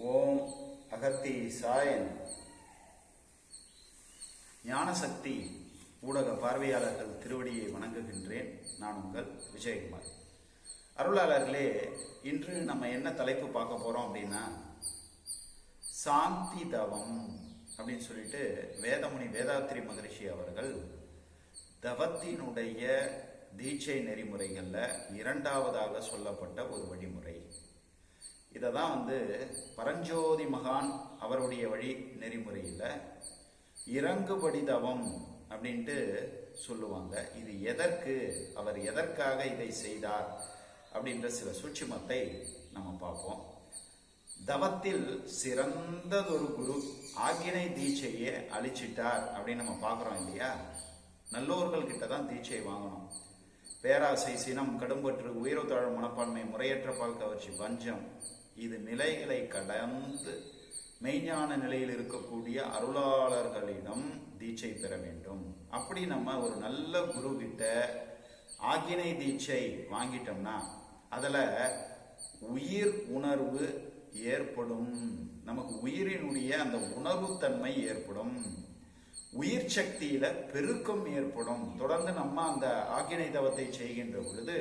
ஓம் அகத்தி Zion. ஞானசக்தி ஊடக பார்வையாளர்கள் திருவடியை வணங்குகின்றேன். நான் உங்கள் விஜயகுமார். அருளாளர்களே இன்று நம்ம என்ன தலைப்பு பார்க்க போகிறோம் அப்படின்னா சாந்தி தவம் அப்படின்னு சொல்லிட்டு வேதமுனி வேதாத்திரி மகரிஷி அவர்கள் தவத்தினுடைய தீட்சை நெறிமுறைகளில் இரண்டாவதாக சொல்லப்பட்ட ஒரு வழிமுறை. இதை தான் வந்து பரஞ்சோதி மகான் அவருடைய வழி நெறிமுறையில் இறங்குபடி தவம் அப்படின்ட்டு சொல்லுவாங்க. இது எதற்கு? அவர் எதற்காக இதை செய்தார்? அப்படின்ற சில சூட்சுமத்தை நம்ம பார்ப்போம். தவத்தில் சிறந்ததொரு குரு ஆக்கினை தீட்சையை அழிச்சிட்டார் அப்படின்னு நம்ம பார்க்குறோம் இல்லையா? நல்லோர்கள் கிட்ட தான் தீட்சை வாங்கணும். பேராசை சினம் கடும்பற்று உயர்வு மனப்பான்மை முறையற்ற பால் கவர்ச்சி பஞ்சம் இது நிலைகளை கடந்து மெய்ஞான நிலையில் இருக்கக்கூடிய அருளாளர்களிடம் தீட்சை பெற வேண்டும். அப்படி நம்ம ஒரு நல்ல குரு கிட்ட ஆக்கினை தீட்சை வாங்கிட்டோம்னா அதில் உயிர் உணர்வு ஏற்படும். நமக்கு உயிரினுடைய அந்த உணர்வுத்தன்மை ஏற்படும். உயிர் சக்தியில பெருக்கம் ஏற்படும். தொடர்ந்து நம்ம அந்த ஆக்கினை தவத்தை செய்கின்ற பொழுது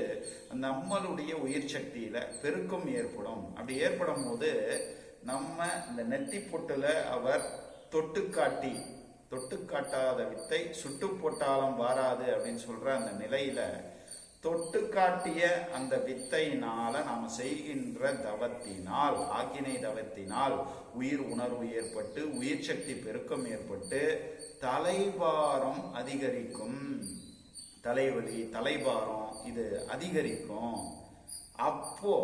நம்மளுடைய உயிர் சக்தியில பெருக்கம் ஏற்படும். அப்படி ஏற்படும் போது நம்ம இந்த நெத்தி பொட்டுல அவர் தொட்டு காட்டி தொட்டு காட்டாத வித்தை சுட்டு போட்டாலும் வாராது அப்படின்னு சொல்ற அந்த நிலையில தொட்டு காட்டிய அந்த வித்தையினால நாம செய்கின்ற தவத்தினால் ஆக்கினை தவத்தினால் உயிர் உணர்வு ஏற்பட்டு உயிர் சக்தி பெருக்கம் ஏற்பட்டு தலைபாரம் அதிகரிக்கும். தலைவலி தலைபாரம் இது அதிகரிக்கும். அப்போ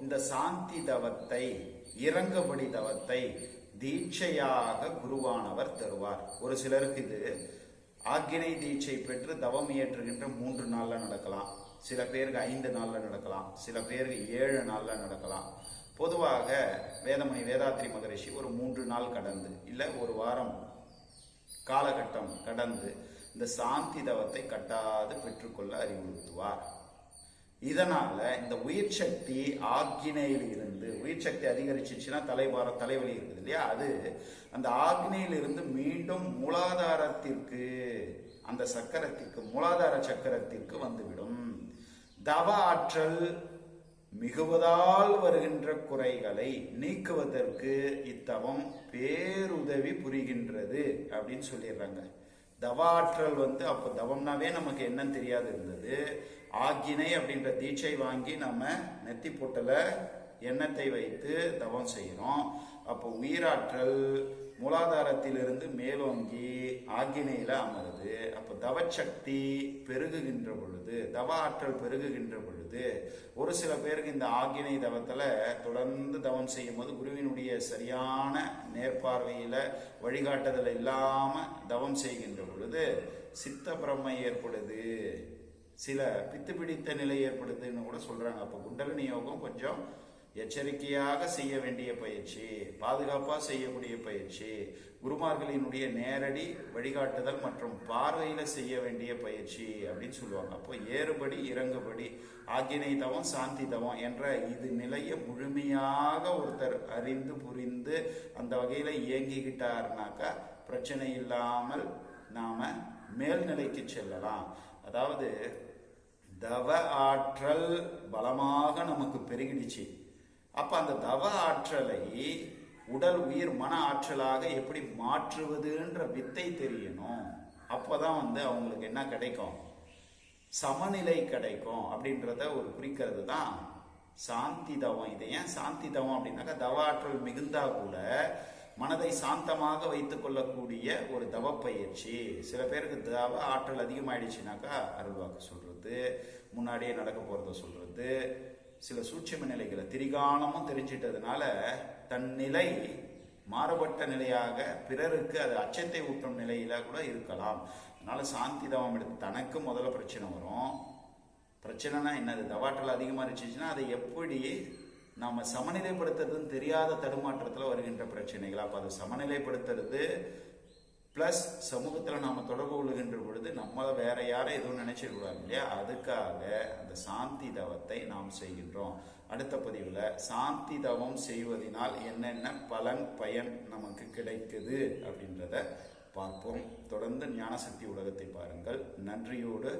இந்த சாந்தி தவத்தை இறங்கபடி தவத்தை தீட்சையாக குருவானவர் தருவார். ஒரு சிலருக்கு இது ஆக்கினை தீட்சை பெற்று தவம் இயற்றுகின்ற மூன்று நாளில் நடக்கலாம். சில பேருக்கு ஐந்து நாளில் நடக்கலாம். சில பேருக்கு ஏழு நாளில் நடக்கலாம். பொதுவாக வேதமணி வேதாத்ரி மகரிஷி ஒரு மூன்று நாள் கடந்து இல்லை ஒரு வாரம் காலகட்டம் கடந்து இந்த சாந்தி தவத்தை கட்டாது பெற்றுக்கொள்ள அறிவுறுத்துவார். இதனால இந்த உயிர் சக்தி ஆக்னியில் இருந்து உயிர் சக்தி அதிகரிச்சிச்சுன்னா தலைவார தலைவலி இருக்குது இல்லையா? அது அந்த ஆக்னியிலிருந்து மீண்டும் மூலாதாரத்திற்கு அந்த சக்கரத்திற்கு மூலாதார சக்கரத்திற்கு வந்துவிடும். தவ ஆற்றல் மிகுவதால் வருகின்ற குறைகளை நீக்குவதற்கு இத்தவம் பேருதவி புரிகின்றது அப்படின்னு சொல்லிடுறாங்க. தவாற்றல் வந்து அப்போ தவம்னாவே நமக்கு என்னன்னு தெரியாது இருந்தது. ஆக்கினை அப்படின்ற தீட்சை வாங்கி நம்ம நெத்தி பொட்டல எண்ணத்தை வைத்து தவம் செய்கிறோம் அப்போ உயிராற்றல் மூலாதாரத்திலிருந்து மேலோங்கி ஆக்கினையில அமருது. அப்போ தவச்சக்தி பெருகுகின்ற பொழுது தவ ஆற்றல் பெருகுகின்ற பொழுது ஒரு சில பேருக்கு இந்த ஆக்கினை தவத்தில் தொடர்ந்து தவம் செய்யும் போது குருவினுடைய சரியான மேற்பார்வையில் வழிகாட்டுதல் இல்லாம தவம் செய்கின்ற பொழுது சித்த பிரம்மை ஏற்படுது. சில பித்து பிடித்த நிலை ஏற்படுதுன்னு கூட சொல்றாங்க. அப்போ குண்டலினி யோகம் கொஞ்சம் எச்சரிக்கையாக செய்ய வேண்டிய பயிற்சி பாதுகாப்பாக செய்யக்கூடிய பயிற்சி குருமார்களினுடைய நேரடி வழிகாட்டுதல் மற்றும் பார்வையில் செய்ய வேண்டிய பயிற்சி அப்படின்னு சொல்லுவாங்க. அப்போ ஏறுபடி இறங்குபடி ஆக்கினை தவம் சாந்தி தவம் என்ற இது நிலையை முழுமையாக ஒருத்தர் அறிந்து புரிந்து அந்த வகையில் இயங்கிக்கிட்டாருனாக்கா பிரச்சனை இல்லாமல் நாம் மேல்நிலைக்கு செல்லலாம். அதாவது தவ ஆற்றல் பலமாக நமக்கு பெருகிடுச்சு. அப்ப அந்த தவ ஆற்றலை உடல் உயிர் மன ஆற்றலாக எப்படி மாற்றுவதுன்ற வித்தை தெரியணும். அப்பதான் வந்து அவங்களுக்கு என்ன கிடைக்கும்? சமநிலை கிடைக்கும் அப்படின்றத ஒரு குறிக்கிறது தான் சாந்தி தவம். இது ஏன் சாந்தி தவம் அப்படின்னாக்கா தவ ஆற்றல் மிகுந்தா கூட மனதை சாந்தமாக வைத்து கொள்ளக்கூடிய ஒரு தவ பயிற்சி. சில பேருக்கு தவ ஆற்றல் அதிகமாயிடுச்சுனாக்கா அருள்வாக்கு சொல்றது முன்னாடியே நடக்க போறத சொல்றது சில சூட்சம நிலைகளை திரிகாலமும் தெரிஞ்சிட்டதுனால தன் நிலை மாறுபட்ட நிலையாக பிறருக்கு அது அச்சத்தை ஊட்டும் நிலையில கூட இருக்கலாம். அதனால சாந்தி தவம் எடுத்து தனக்கு முதல்ல பிரச்சனை வரும். பிரச்சனைனா என்னது? தவாற்றல் அதிகமாக இருந்துச்சுன்னா அதை எப்படி நம்ம சமநிலைப்படுத்துறதுன்னு தெரியாத தடுமாற்றத்தில் வருகின்ற பிரச்சனைகள். அப்போ அதை சமநிலைப்படுத்துறது ப்ளஸ் சமூகத்தில் நாம் தொடர்பு கொள்கின்ற பொழுது நம்மளை வேற யாரை எதுவும் நினைச்சிடக்கூடாது இல்லையா? அதுக்காக அந்த சாந்தி தவத்தை நாம் செய்கின்றோம். அடுத்த பதிவில் சாந்தி தவம் செய்வதனால் என்னென்ன பலன் பயன் நமக்கு கிடைக்குது அப்படின்றத பார்ப்போம். தொடர்ந்து ஞானசக்தி உலகத்தை பாருங்கள். நன்றியோடு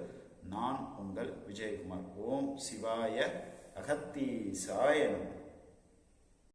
நான் உங்கள் விஜயகுமார். ஓம் சிவாய அகத்தீசாய நமः.